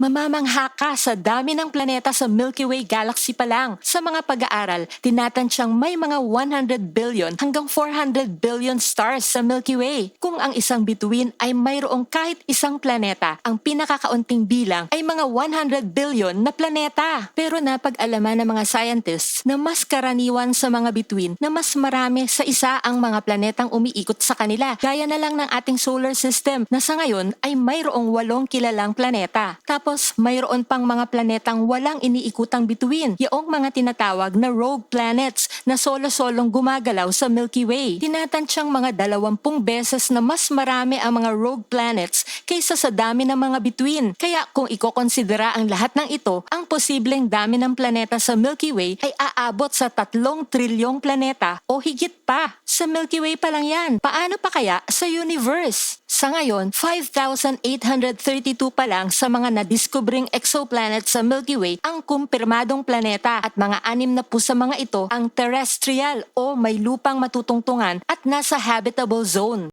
Mamamangha ka sa dami ng planeta sa Milky Way galaxy pa lang. Sa mga pag-aaral, tinatansyang may mga 100 billion hanggang 400 billion stars sa Milky Way. Kung ang isang bituin ay mayroong kahit isang planeta, ang pinakakaunting bilang ay mga 100 billion na planeta. Pero napag-alaman ng mga scientists na mas karaniwan sa mga bituin na mas marami sa isa ang mga planetang umiikot sa kanila. Gaya na lang ng ating solar system na sa ngayon ay mayroong walong kilalang planeta. Tapos mayroon pang mga planetang walang iniikutang bituin, yaong mga tinatawag na rogue planets na solo-solong gumagalaw sa Milky Way. Tinatansyang mga dalawampung beses na mas marami ang mga rogue planets kaysa sa dami ng mga bituin. Kaya kung ikokonsidera ang lahat ng ito, ang posibleng dami ng planeta sa Milky Way ay aabot sa tatlong trilyong planeta o higit pa. Sa Milky Way pa lang yan. Paano pa kaya sa universe? Sa ngayon, 5,832 pa lang sa mga nadiskubring exoplanet sa Milky Way ang kumpirmadong planeta at mga anim na po sa mga ito ang terrestrial o may lupang matutungtungan at nasa habitable zone.